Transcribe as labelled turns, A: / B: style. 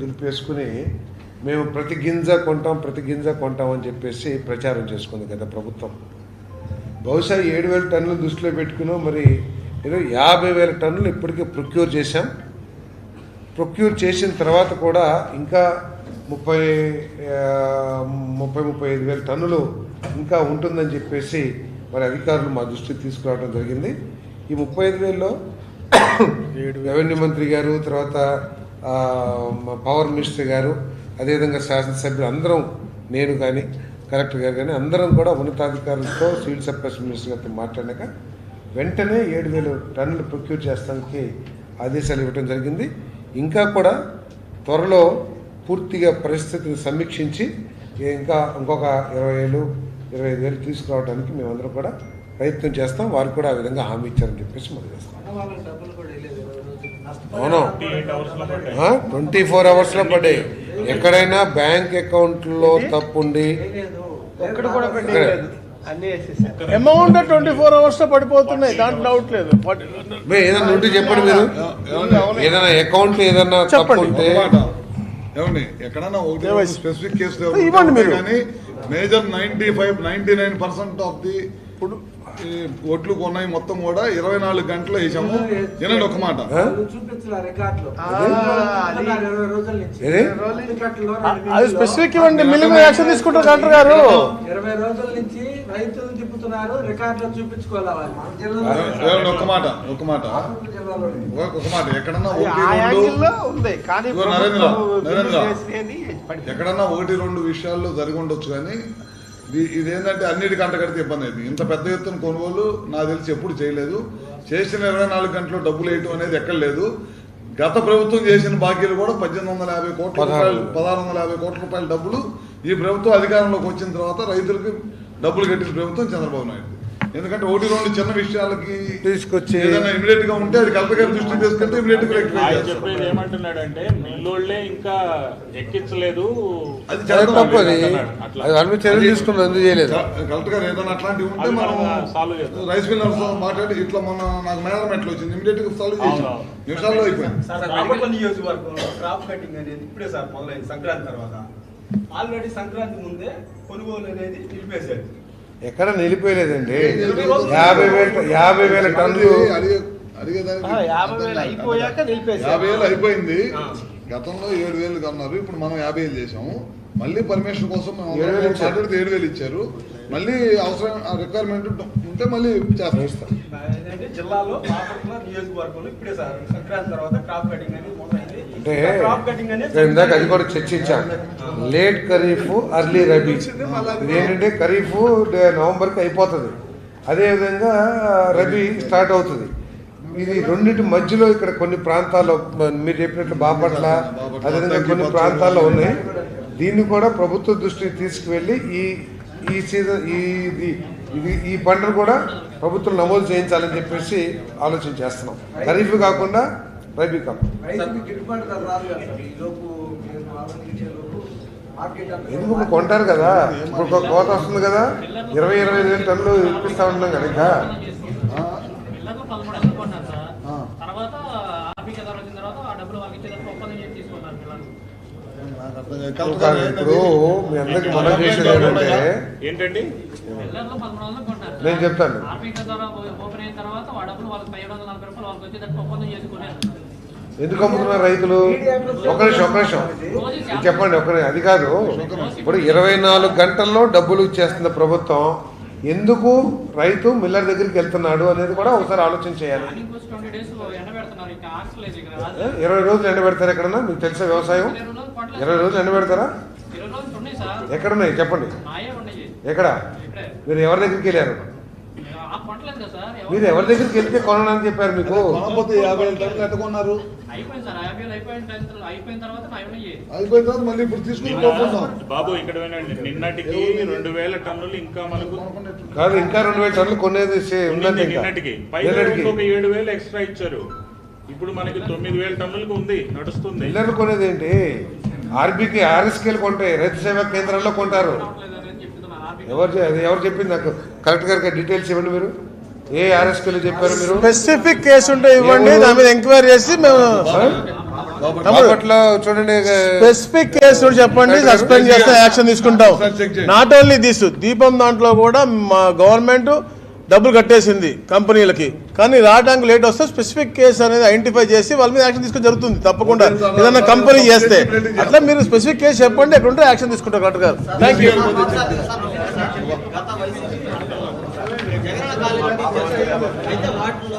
A: దులిపేసుకుని మేము ప్రతి గింజ కొంటాం ప్రతి గింజ కొంటాం అని చెప్పేసి ప్రచారం చేసుకుంది కదా ప్రభుత్వం. బహుశా ఏడు వేల టన్నులు దృష్టిలో పెట్టుకుని మరి ఏదో యాభై వేల టన్నులు ఇప్పటికే ప్రొక్యూర్ చేశాం. ప్రొక్యూర్ చేసిన తర్వాత కూడా ఇంకా ముప్పై ముప్పై ముప్పై ఐదు వేల టన్నులు ఇంకా ఉంటుందని చెప్పేసి మరి అధికారులు మా దృష్టికి తీసుకురావడం జరిగింది. ఈ ముప్పై ఐదు వేలలో రెవెన్యూ మంత్రి గారు తర్వాత పవర్ మినిస్టర్ గారు అదేవిధంగా శాసనసభ్యులు అందరం నేను కానీ కలెక్టర్ గారు కానీ అందరం కూడా ఉన్నతాధికారులతో సివిల్ సప్లైస్ మినిస్టర్ గారితో మాట్లాడాక వెంటనే ఏడు వేలు టన్నులు ప్రొక్యూర్ చేస్తానికి ఆదేశాలు ఇవ్వడం జరిగింది. ఇంకా కూడా త్వరలో పూర్తిగా పరిస్థితిని సమీక్షించి ఇంకా ఇంకొక ఇరవై వేలు ఇరవై ఐదు వేలు తీసుకురావడానికి మేమందరం కూడా ప్రయత్నం చేస్తాం. వారు కూడా ఆ విధంగా హామీ ఇచ్చారని చెప్పేసి మనం చేస్తాం. అవును. ట్వంటీ ఫోర్ అవర్స్లో పడ్డాయి. ఎక్కడైనా బ్యాంక్ అకౌంట్లో తప్పుండి.
B: అమౌంట్ ట్వంటీ ఫోర్ అవర్స్లో పడిపోతున్నాయి దాంట్లో డౌట్ లేదు.
A: మే ఏదైనా ఉంటే చెప్పండి మీరు. ఏదైనా అకౌంట్ ఏదైనా తప్పు
B: చెప్పండి.
A: ఉంటే
C: ఎక్కడన్నా. స్పెసిఫిక్ కేసులు
B: ఇవ్వండి మీరు.
C: కానీ major ninety five ninety nine percent of the
B: ఇప్పుడు
C: ఓట్లు కొన్నాయి మొత్తం కూడా ఇరవై నాలుగు గంటలు వేసాము వినండి ఒక మాట.
D: చూపించారు
B: అది-
D: ఇరవై రోజుల నుంచి.
A: ఏది?
D: రికార్డులో
B: అది
D: రెండు మిల్లులో
B: స్పెసిఫిక్ ఇవ్వండి. మిల్లి మీద యాక్షన్ తీసుకుంటారు కలెక్టర్ గారు.
D: ఇరవై రోజుల నుంచి రైతులు తిప్పుతున్నారు రికార్డులో చూపించుకోవాలి
C: ఒక మాట ఒక మాట. ఒక- ఒక మాట ఎక్కడన్నా ఒకటి
B: ఆ
C: రెండు
B: ఉంది. కానీ
C: నరేంద్ర, నరేంద్ర. ఎక్కడన్నా ఒకటి విషయాల్లో జరిగి ఉండొచ్చు కానీ ఇది- ఇదేంటంటే అన్నిటికీ అంటగడితే ఇబ్బంది అయింది ఇంత పెద్ద ఎత్తున కొనుగోలు నాకు తెలిసి ఎప్పుడు చేయలేదు. చేసిన ఇరవై నాలుగు గంటలు డబ్బులు వేయటం అనేది ఎక్కడ లేదు గత ప్రభుత్వం చేసిన బాకీలు కూడా పద్దెనిమిది వందల యాభై కోట్ల
A: పదహారు.
C: రూపాయలు పదహారు వందల యాభై కోట్ల రూపాయల డబ్బులు ఈ ప్రభుత్వం అధికారంలోకి వచ్చిన తర్వాత రైతులకు డబ్బులు కట్టిన ప్రభుత్వం చంద్రబాబు నాయుడు. ఎందుకంటే ఒకటి రెండు చిన్న విషయాలకి
A: తీసుకొచ్చి
C: ఏదైనా ఇమీడియట్గా ఉంటే అది కలెక్టర్ గారి దృష్టికి తీసుకెళ్తే ఇమీడియట్గా
E: ఆయన చెప్పేది ఏమంటున్నాడంటే మిల్లోళ్ళే ఇంకా ఎక్కించలేదు.
C: అది
A: అదే
C: చేద్దాం.
A: తప్పు అది చర్యలు తీసుకున్నారు ఎందుకు చేయలేదు?
C: కలెక్టర్ గారు ఏదైనా అట్లాంటివి ఉంటే మనం
E: మనం సాల్వ్ చేద్దాం.
C: రైస్ మిల్లర్స్ మాట్లాడి ఇట్లా మొన్న నాకు మేనర్ మెట్లు వచ్చింది ఇమీడియట్గా సాల్వ్ చేసి. నిమిషాల్లో అయిపోయింది.
F: క్రాప్ కటింగ్ అనేది ఇప్పుడే సార్ మొదలైంది సంక్రాంతి తర్వాత. ఆల్రెడీ సంక్రాంతి ముందే కొనుగోలు అనేది నిలిపేశారు.
A: ఎక్కడ నిలిపోయలేదండి. యాభై వేల యాభై వేల టన్నులు.
B: యాభై వేలు
C: అయిపోయింది. గతంలో ఏడు వేలు కన్నారు ఇప్పుడు మనం యాభై వేలు చేసాము మళ్ళీ పర్మిషన్ కోసం మేము
A: ఏడు వేలు ఇచ్చారు.
C: మాట్లాడితే ఏడు వేలు ఇచ్చారు. మళ్ళీ అవసరం రిక్వైర్మెంట్ ఉంటే మళ్ళీ చేస్తాం
F: జిల్లాలో నియోజకవర్గంలో ఇప్పుడే సార్ సంక్రాంతి తర్వాత క్రాప్ కటింగ్ అనేది
A: అంటే ఇందాక అది కూడా చర్చించాం లేట్ ఖరీఫ్ అర్లీ రబీ. ఇది ఏంటంటే ఖరీఫ్ నవంబర్కి అయిపోతుంది. అదేవిధంగా రబీ స్టార్ట్ అవుతుంది. ఇది రెండింటి మధ్యలో ఇక్కడ కొన్ని ప్రాంతాల్లో మీరు చెప్పినట్లు బాపట్ల అదేవిధంగా కొన్ని ప్రాంతాల్లో ఉన్నాయి. దీన్ని కూడా ప్రభుత్వ దృష్టికి తీసుకువెళ్ళి ఈ ఈ సీజన్ ఈ ఇది ఇది ఈ పంటను కూడా ప్రభుత్వం నమోదు చేయించాలని చెప్పేసి ఆలోచన చేస్తున్నాం. ఖరీఫ్ కాకుండా రబీ
D: కదా
A: ఎందుకు ఇప్పుడు కొంటారు కదా? ఇప్పుడు ఒక కోత వస్తుంది కదా? ఇరవై ఇరవై ఐదు వేల టన్నులు ఇప్పిస్తా ఉన్నాం
G: చేసి తీసుకున్నారు పిల్లలు.
A: ఇప్పుడు మీ అందరికి మనం చేసేది ఏంటంటే
E: ఏంటండి?
A: నేను చెప్తాను. ఎందుకు అమ్ముతున్నారు రైతులు? ఒక నిమిషం ఒక నిమిషం. చెప్పండి ఒక. అది కాదు. ఇప్పుడు ఇరవై నాలుగు గంటల్లో డబ్బులు ఇచ్చేస్తుంది ప్రభుత్వం ఎందుకు రైతు మిల్లర్ దగ్గరికి వెళ్తున్నాడు అనేది కూడా ఒకసారి ఆలోచన చేయాలి.
G: ఎండ?
A: ఇరవై రోజులు ఎండబెడతారు ఎక్కడన్నా? మీకు తెలిసే వ్యవసాయం?
G: ఇరవై రోజులు ఉన్నాయి సార్.
A: ఎక్కడున్నాయి? చెప్పండి. ఎక్కడ?
G: ఇక్కడే
A: మీరు ఎవరి దగ్గరికి వెళ్ళారు? మీరు ఎవరి దగ్గరికి వెళ్తే కొనడానికి చెప్పారు మీకు?
C: కొనకపోతే యాభై వేల టన్నులు
G: యాభై వేలు అయిపోయిన తర్వాత
C: మళ్ళీ ఇప్పుడు తీసుకుని
E: బాబు ఇక్కడ నిన్నటికి రెండు వేల టన్నులు ఇంకా మనకు
A: కాదు ఇంకా రెండు వేల టన్నులు కొనేది ఉందండి
E: నిన్నటికి. ఇంకొక ఏడు వేలు ఎక్స్ట్రా ఇచ్చారు. ఇప్పుడు మనకి తొమ్మిది వేల టన్నులకు ఉంది నడుస్తుంది.
A: మిల్లర్లు కొనేది ఏంటి ఆర్బీకి ఆర్ఎస్కేలు కొంటాయి రైతు సేవా కేంద్రాల్లో కొంటారు
G: రావట్లేదు అని చెప్తున్నారు ఆర్బీకే
A: ఎవరు ఎవరు చెప్పింది నాకు? కలెక్టర్ గారికి డీటెయిల్స్ ఇవ్వండి మీరు. ఏ ఆర్ఎస్పీలో చెప్పారు మీరు?
B: స్పెసిఫిక్ కేసు ఉంటే ఇవ్వండి దాని మీద ఎంక్వైరీ చేసి మేము
A: చూడండి
B: స్పెసిఫిక్ కేసు చెప్పండి సస్పెండ్ చేస్తే యాక్షన్ తీసుకుంటాం. నాట్ ఓన్లీ దిస్ దీపం దాంట్లో కూడా మా గవర్నమెంట్ డబ్బులు కట్టేసింది కంపెనీలకి. కానీ రావడానికి లేట్ వస్తే స్పెసిఫిక్ కేసు అనేది ఐడెంటిఫై చేసి వాళ్ళ మీద యాక్షన్ తీసుకుని జరుగుతుంది. తప్పకుండా. ఏదైనా కంపెనీ చేస్తే. అట్లా మీరు స్పెసిఫిక్ కేసు చెప్పండి ఎక్కడ ఉంటే యాక్షన్ తీసుకుంటారు కలెక్టర్ గారు. థ్యాంక్ యూ
D: అయితే వాటిలో